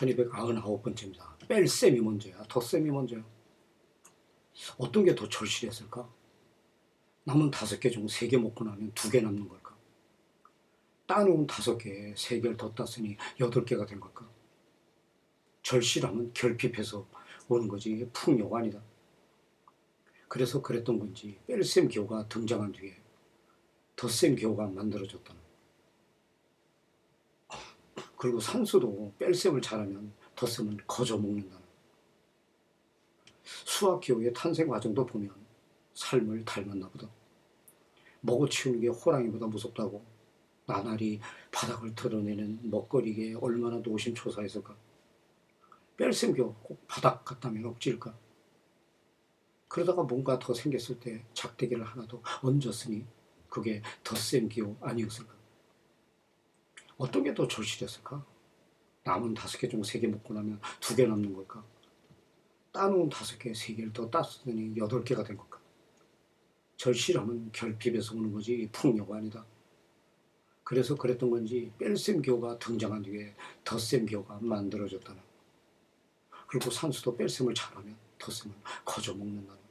1299번째입니다. 뺄 셈이 먼저야. 덧셈이 먼저야. 어떤 게 더 절실했을까? 남은 다섯 개 중 세 개 먹고 나면 두 개 남는 걸까? 따놓은 다섯 개에 세 개를 더 땄으니 여덟 개가 된 걸까? 절실함은 결핍해서 오는 거지 풍요가 아니다. 그래서 그랬던 건지 뺄셈 기호가 등장한 뒤에 덧셈 기호가 만들어졌다는 그리고 산수도 뺄셈을 잘하면 덧셈을 거저 먹는다는 수학 기호의 탄생 과정도 보면 삶을 닮았나 보다. 먹어 치우는 게 호랑이보다 무섭다고 나날이 바닥을 드러내는 먹거리에 얼마나 노심초사했을까. 뺄셈 기호 꼭 바닥 같다면 억지일까. 그러다가 뭔가 더 생겼을 때 작대기를 하나 더 얹었으니 그게 덧셈 기호 아니었을까. 어떤 게 더 절실했을까? 남은 다섯 개 중 세 개 먹고 나면 두 개 남는 걸까? 따놓은 다섯 개, 세 개를 더 땄으니 여덟 개가 된 걸까? 절실함은 결핍에서 오는 거지 풍요가 아니다. 그래서 그랬던 건지 뺄셈 기호가 등장한 뒤에 덧셈 기호가 만들어졌다는. 그리고 산수도 뺄셈을 잘하면 덧셈을 거저 먹는다는.